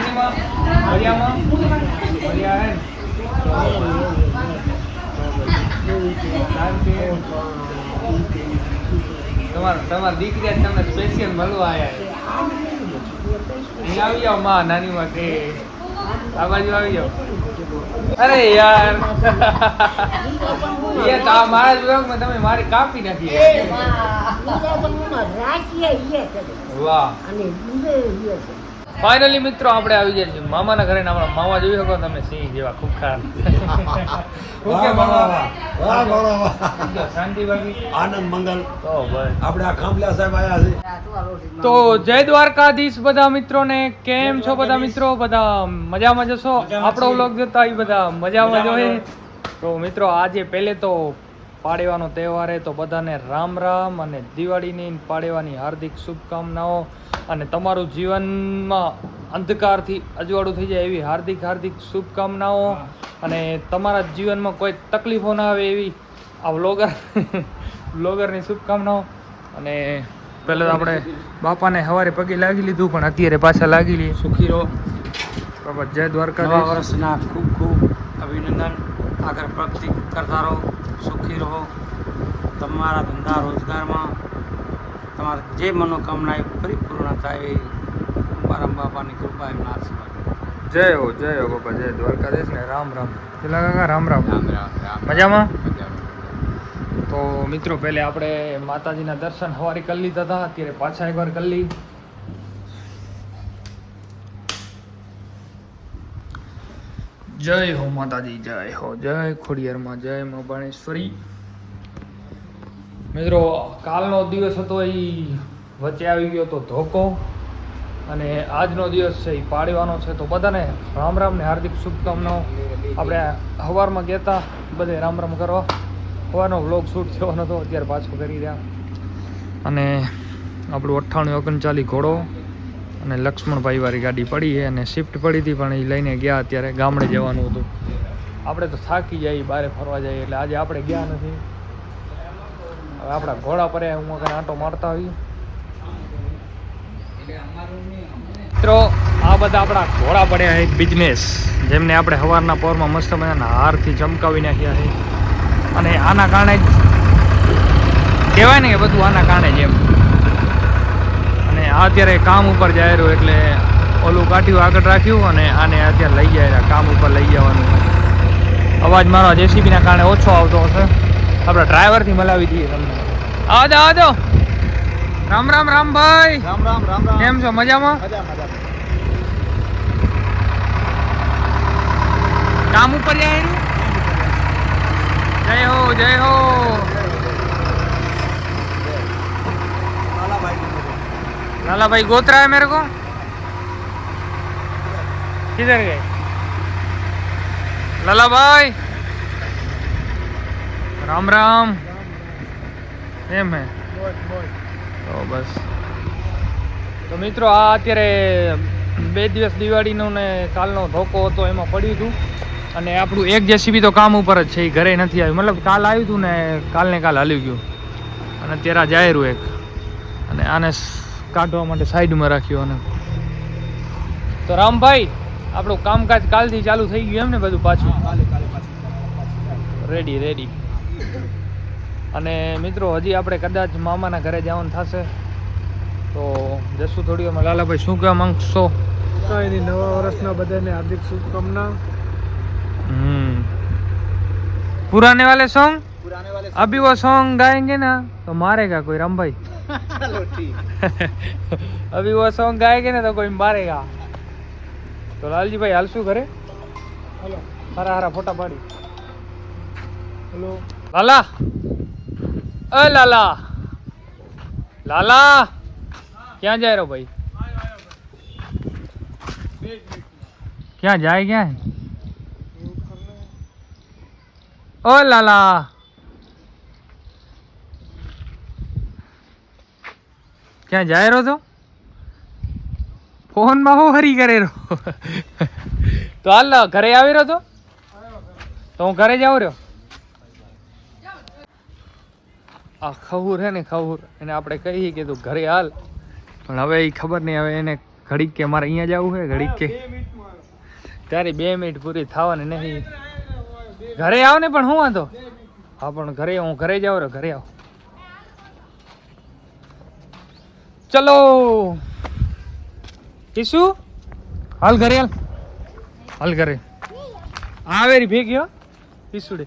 ને? શાંતિ હે? તમાર તમાર દીકરી તમને સ્પેશિયલ મળવા અહીં આવી જાઓ માં નાની માં કે આ બાજુ આવી જાઓ. અરે યાર. એ આ મારા તમે મારી કાપી નાખી વાહ. ફાઇનલી મિત્રો આપણે આવી ગયા છીએ. મામાના ઘરે ને આપણા મામા જોઈ શકો તમે સિંહ જેવા ખુખાર શું મામા? વાહ, વાહ, વાહ. શું કે શાંતિ બાકી. આનંદ મંગલ. તો બસ. આપણે આ ખાંભલા સાહેબ આયા છે. તો જય દ્વારકાધીશ બધા મિત્રોને. કેમ છો બધા મિત્રો? બધા મજામાં જશો? આપણો વ્લોગ જોતા એ બધા મજામાં જોઈએ. તો મિત્રો આજે પહેલે તો પાડેવાનો તહેવાર તો બધાને રામ રામ અને દિવાળીની પાડેવાની હાર્દિક શુભકામનાઓ. અને તમારું જીવનમાં અંધકારથી અજવાળું થઈ જાય એવી હાર્દિક હાર્દિક શુભકામનાઓ. અને તમારા જીવનમાં કોઈ તકલીફો ના આવે એવી આ વ્લોગર વ્લોગરની શુભકામનાઓ. અને પહેલાં તો આપણે બાપાને સવારે પગે લાગી લીધું પણ અત્યારે પાછા લાગી લઈએ સુખી રહો બાપા જય દ્વારકા વર્ષના ખૂબ ખૂબ અભિનંદન. આગળ પ્રગતિ કરતા રહો. તમારા ધંધા રોજગારમાં તમારે જે મનોકામના એ પરિપૂર્ણ થાય એ મારા બાપાની કૃપા એમના આશીર્વાદ. જય હો જય હો બાપા જય દ્વારકાધીશ ને રામ રામ. પેલા કાકા? રામ રામ. રામ રામ? મજામાં? તો મિત્રો પહેલે આપણે માતાજીના દર્શન હવારી કરી લીધા હતા અત્યારે પાછા એકવાર કરી લઈ જય હો માતાજી જય હો જય ખોડિયારમાં જય મા બાણેશ્વરી મિત્રો, કાલનો દિવસ હતો એ વચ્ચે આવી ગયો તો ધોકો અને આજનો દિવસ છે એ પાડવાનો છે. તો બધાને રામ રામ ને હાર્દિક શુભકામનાઓ. આપણે સવારમાં ગયા હતા બધે રામ રામ કરવા સવારનો વ્લોગ શૂટ થવાનો હતો, અત્યારે પાછો કરી રહ્યા. અને આપણું અઠ્ઠાણું ઓગણચાલીસ ઘોડો અને લક્ષ્મણભાઈ વાળી ગાડી પડી અને શિફ્ટ પડી હતી, પણ એ લઈને ગયા અત્યારે ગામડે જવાનું હતું. આપણે તો થાકી જાય બહાર ફરવા જઈએ, એટલે આજે આપણે ગયા નથી. હવે આપણા ઘોડા પર હું આગળ આંટો મારતા આવી મિત્રો આ બધા આપણા ઘોડા પડ્યા છે બિઝનેસ જેમને આપણે સવારના પોરમાં મસ્ત મજાના હારથી ચમકાવી નાખ્યા છે. અને આના કારણે જ કહેવાય ને કે બધું આના કારણે જ એમ. અને આ અત્યારે કામ ઉપર જાય રહ્યું એટલે ઓલું કાઠ્યું આગળ રાખ્યું અને આને અત્યારે લઈ જાય કામ ઉપર લઈ જવાનું. અવાજ મારો જેસીબીના કારણે ઓછો આવતો હશે. આપણે ડ્રાઈવરથી મલાવી દઈએ તમને આવો દો આવો દો રામ રામ રામ ભાઈ રામ રામ રામ રામ કેમ છો મજામાં મજા મજા કામ ઉપર જાય રહ્યું? જય હો જય હો लाला भाई गोत रहा है मेरे को किधर गए लाला भाई રામ રામ. એમ હે. તો બસ. તો મિત્રો આ અત્યારે બે દિવસ દિવાળીનો ને કાલનો ધોકો હતો એમાં પડ્યું હતું. અને આપણું એક જેસીબી તો કામ ઉપર જ છે એ ઘરે નથી આવ્યું. મતલબ કાલ આવ્યું હતું ને કાલને કાલ હાલ્યું ગયું. અને અત્યારે જાહેરું એક. અને આને કાઢવા માટે સાઈડમાં રાખ્યો અને તો રામભાઈ આપણું કામકાજ કાલથી ચાલુ થઈ ગયું એમ ને બધું પાછું? રેડી રેડી અને મિત્રો હજી આપણે કદાચ મામાના ઘરે જવાનું થશે તો જશું થોડી વારમાં લાલાભાઈ શું કહેવા માંગશો કાંઈ નહીં નવા વર્ષના બધાને હાર્દિક શુભકામના हम्म पुराने वाले सॉन्ग પુરાને વાલે अभी वो सॉन्ग गाएंगे ना तो मारेगा कोई राम भाई ચાલો ઠીક अभी वो सॉन्ग गाएंगे ना तो कोई मारेगा तो लालजी भाई हाल શું કરે હલો હારા હારા ફોટા પાડી હલો લાલા. અ, લાલા. લાલા. ક્યાં જાય રહ્યો ભાઈ? ક્યાં જાય ક્યાં? ઓ લાલા. ક્યાં જાય રહ્યો તો? ફોનમાં હું હરી કરે રહ્યો તો હાલ, ઘરે આવી રહ્યો તો? તો હું ઘરે જાઉં રહ્યો? આ ખવૂર હે ને ખવૂર એને આપણે કહીએ કે તું ઘરે હાલ. પણ હવે એ ખબર નહીં હવે એને ઘડીક કે મારે અહીંયા જવું છે ઘડીક કે ત્યારે બે મિનિટ પૂરી થવાની નહીં. ઘરે આવ ને પણ હું વાંધો? હા પણ ઘરે હું ઘરે જાઉં રે ઘરે આવ. ચલો. ઈસુ? હાલ ઘરે હાલ. હાલ ઘરે. આવેરી ભેગી હો. ઈસુડે.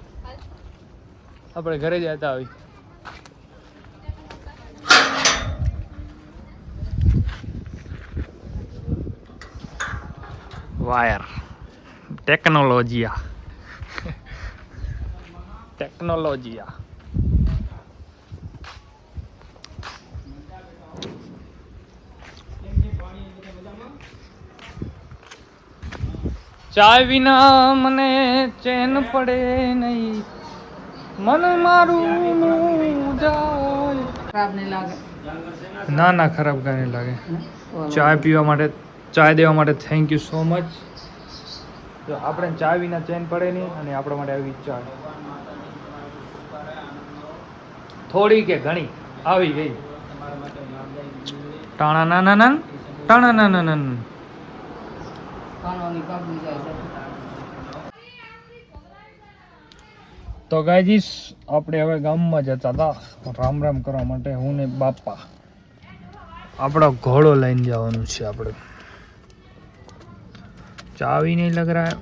આપણે ઘરે જતા આવી વાયર ટેકનોલોજીયા ટેકનોલોજીયા ચાય વિના મને ચેન પડે નહીં. મન મારું જાય. ખરાબ નહીં લાગે. ના ના ખરાબ કાંઈ લાગે. ચાય પીવા માટે ચાય દેવા માટે થેન્ક યુ સો મચ તો આપણે ચા વિના ચેન પડે નહીં અને આપણા માટે આવી ચા થોડી કે ઘણી. આવી ગઈ. ટાણા ના ના ના ટાણા ના ના ના તો ગાયજીસ આપણે હવે ગામમાં જતા હતા. રામ રામ કરવા માટે હું ને બાપા. આપણો ઘોડો લઈને જવાનું છે આપણે. ચાવી નહીં લગ રહા है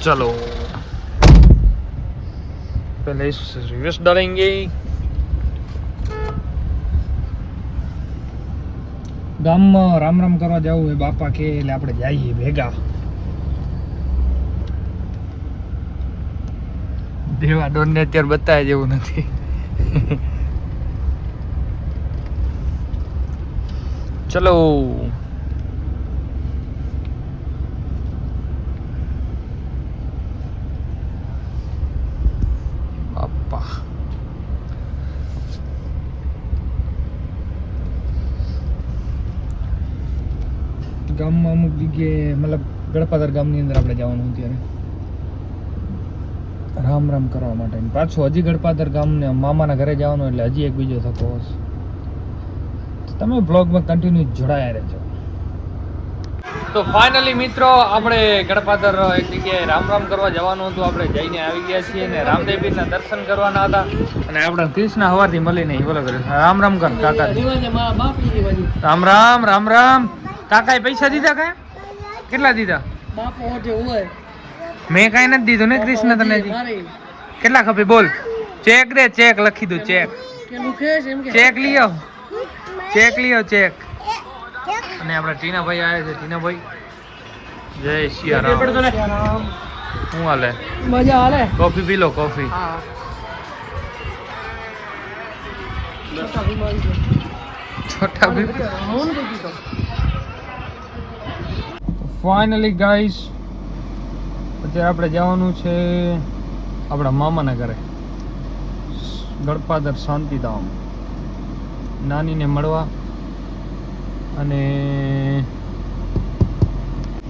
चलो पहले इस रिवर्स डालेंगे ગામમાં રામ રામ કરવા જવું હોય બાપા કે એટલે આપણે જઈએ ભેગા દેવા ડોનને અત્યારે બતાવે જેવું નથી ચલો. ગામમાં અમુક જગ્યાએ, મતલબ ગળપાદર ગામની અંદર આપણે જવાનું અત્યારે. રામ રામ કરવા માટે પાછું હજી ગળપાદર ગામને મામાના ઘરે જવાનું, એટલે હજી એક બીજો થતો હશે. તમે બ્લોગમાં કન્ટિન્યુ જોડાયા રહેજો. તો ફાઇનલી મિત્રો આપણે ગણપાદર એક જગ્યાએ રામ રામ કરવા જવાનું હતું. આપણે જઈને આવી ગયા છીએ અને રામદેવીના દર્શન કરવાના હતા. અને આપણે કૃષ્ણ હવારથી મળીને બોલો રામ રામ કર કાકા. રામ રામ રામ રામ. કાકાએ પૈસા દીધા કાંઈ? કેટલા દીધા? બાપ ઓઠે હોય મેં કાંઈ નથી દીધું ને કૃષ્ણ તને કેટલા ખપે? બોલ. ચેક દે ચેક લખી દઉં ચેક. ચેક લઈ એમ કે? ચેક લીયો ચેક અને આપણા ટીનાભાઈ આવ્યા છે. ટીનાભાઈ જય સિયારામ શું હાલે? મજા હાલે? કોફી પી લો કોફી હા. છોટા ફાઇનલી ગાઈસ અત્યારે આપણે જવાનું છે આપણા મામાના ઘરે. ગળપાદર શાંતિધામ. નાનીને મળવા અને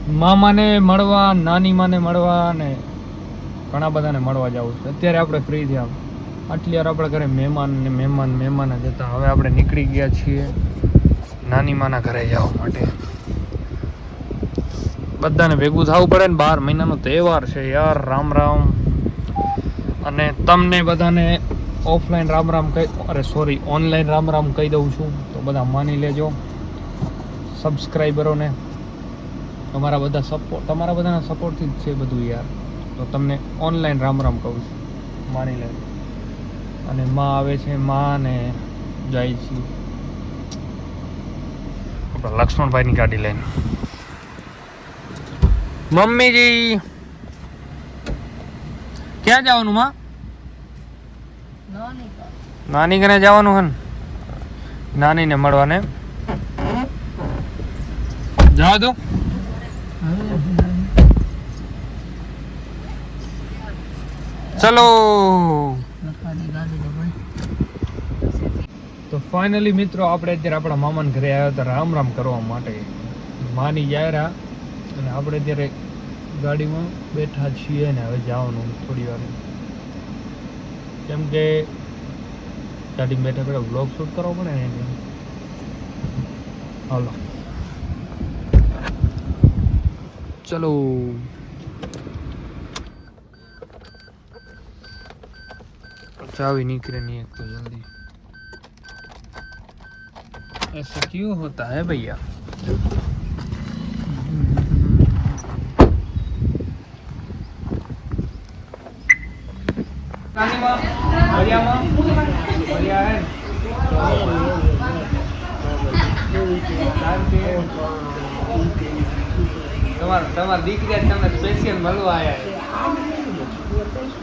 મામાને મળવા નાની માને મળવા અને ઘણા બધાને મળવા જવું છે. અત્યારે આપણે ફ્રી થયા આટલી વાર આપણે ઘરે મહેમાન ને મહેમાન મહેમાન જ હતા. હવે આપણે નીકળી ગયા છીએ નાની માના ઘરે જવા માટે. બધાને ભેગું થવું પડે ને બાર મહિનાનો તહેવાર છે યાર. રામ રામ. અને તમને બધાને ઓફલાઈન રામ રામ કહી અરે સોરી ઓનલાઈન રામ રામ કહી દઉં છું. તો બધા માની લેજો. સબસ્ક્રાઈબરોને તમારા બધા સપોર્ટ તમારા બધાના સપોર્ટથી જ છે બધું યાર. તો તમને ઓનલાઈન રામ રામ કહું છું. માની લેજો. અને માં આવે છે, માં ને જાય છે આપણા લક્ષ્મણભાઈની ગાડી લઈને. મમ્મીજી! ક્યાં જવાનું, માં? નાની નાની કને જવાનું હે ને નાનીને મળવાને. જવા દો. ચલો. તો ફાઇનલી મિત્રો, આપણે અત્યારે આપણા મામાને ઘરે આવ્યા હતા રામ રામ કરવા માટે. માની જાયરા અને આપણે અત્યારે ગાડીમાં બેઠા છીએ ને હવે જવાનું થોડી વાર. કેમ કે ગાડી બેઠા બેઠા બ્લોગ શૂટ કરવો પડે ને એટલે હાલો ચલો चाबी निकले नहीं एक तो जल्दी ऐसा क्यों होता है भैया તમારા તમારા દીકરી તમને સ્પેશિયલ મળવા આવ્યા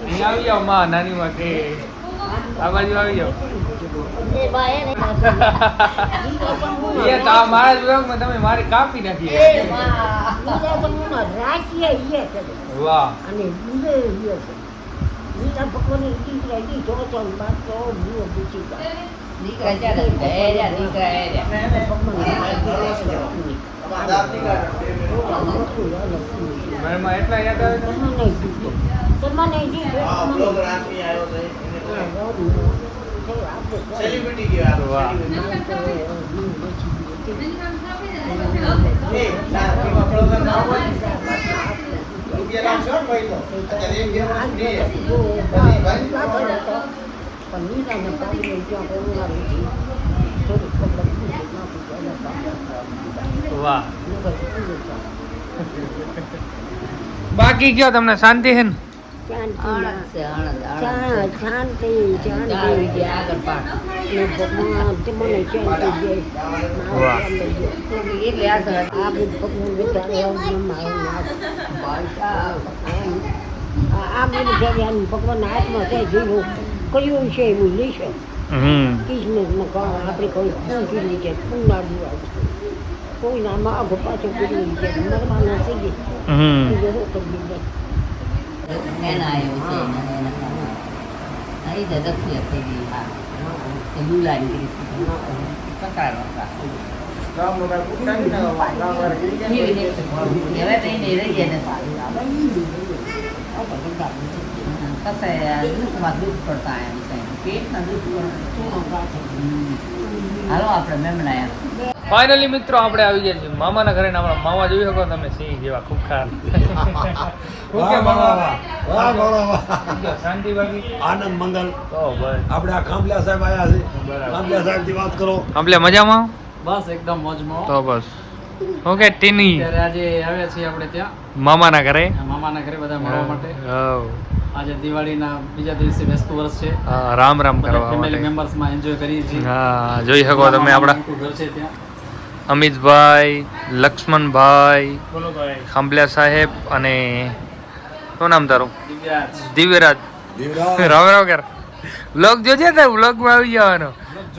અહીં આવી જાઓ માં નાની માં કે આ બાજુ આવી જાઓ. એ તો મારા જ તમે મારી કાપી નાખી વાહ. દીકરા ચાલે દીકરા દીકરા ઘરમાં એટલા યાદ આવે છે? હા બ્લોગ રાત્રિ આવ્યો છે સેલિબ્રિટી ગયો વાહ. એ ના એમાં બ્લોગર ના હોય રૂપિયા લાગશે હો ભાઈ તો અત્યારે એક બે વર્ષ free છે. બાકી કયો તમને શાંતિ છે ને? ભગવાન હાથમાં છે જેવું છે એવું લેશે કિસ્મતમાં કાં આપણે કોઈ કરી છે પૂર્ણા દિવસ કોઈ નામાં આગળ પાછળ કરી છે મરવાના N.I. होते नाही त्याचा फी असते हा यू लागली कसं आहे दूध पडतं आहे पेट ना दूध हॅलो आपलं मेमना आहे ફાઇનલી મિત્રો આપણે આવી ગયા છીએ મામાના ઘરે આપણા મામા જોઈ શકો તમે સિંહ જેવા ખુખાર શાંતિ બાકી આનંદ મંગલ. તો બસ. આપણે આ ખાંભલિયા સાહેબ આવ્યા છે. ખાંભલિયા સાહેબથી વાત કરો. આપણે મજામાં? બસ એકદમ મોજમાં. તો બસ. ઓકે ટીની? ત્યારે આજે આવ્યા છીએ આપણે ત્યાં. મામાના ઘરે? મામાના ઘરે બધા મળવા માટે. આજે દિવાળીના બીજા દિવસે બેસતું વર્ષ છે. રામ રામ કરવા ફેમિલી મેમ્બર્સ મેમ્બર્સમાં એન્જોય કરીએ છીએ. હા જોઈ શકો તમે આપણા ઘર છે ત્યાં. અમિતભાઈ લક્ષ્મણભાઈ ખાંભલિયા સાહેબ અને શું નામ તારું? દિવ્યરાજ. રવે રામ રામ કર. વ્લોગ જોજે ને વ્લોગમાં આવી જવાનો.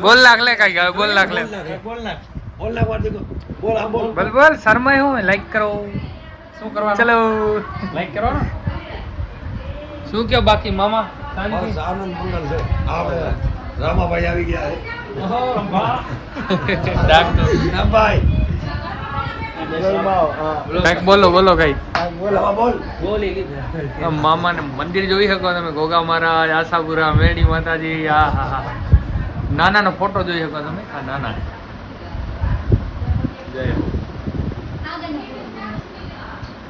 બોલ લાગલે લે કઈ ગયો બોલ નાખ લે. બોલ નાખ વાર દેખો બોલ આ બોલ. બોલ બોલ શર્માય હું લાઈક કરો. શું કરવાનું? ચલો. લાઈક કરો શું કયો બાકી મામા? આનંદ મંગલ છે. આપણે રામાભાઈ આવી ગયા છે. બોલો બોલો કઈ મામા મંદિર જોઈ શકો તમે, ગોગા આશાપુરા મેડી માતાજી, આ, હા હા નાના ફોટો જોઈ શકો તમે? નાના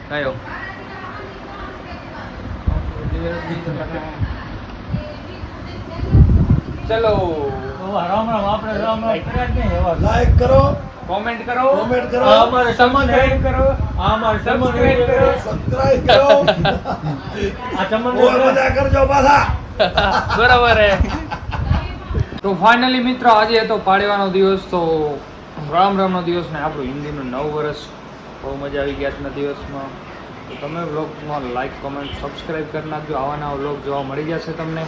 કયો ચલો. રામ રામ આપણે રામ રામ લાઈક કરો. કોમેન્ટ કરો. કોમેન્ટ કરો. સબસ્ક્રાઇબ કરો. સબસ્ક્રાઇબ કરો. સબસ્ક્રાઇબ કરો. ઓર બધા કરજો પાછા. બરાબર હે. તો ફાઇનલી મિત્રો આજે હતો પાડવાનો દિવસ તો રામ રામનો દિવસ ને આપણું હિન્દીનું નવ વર્ષ. બહુ મજા આવી ગયા આજના દિવસમાં. તો તમે વ્લોગમાં લાઈક કોમેન્ટ સબસ્ક્રાઇબ કરી નાખજો. આવા નવા વ્લોગ જોવા મળી જશે તમને.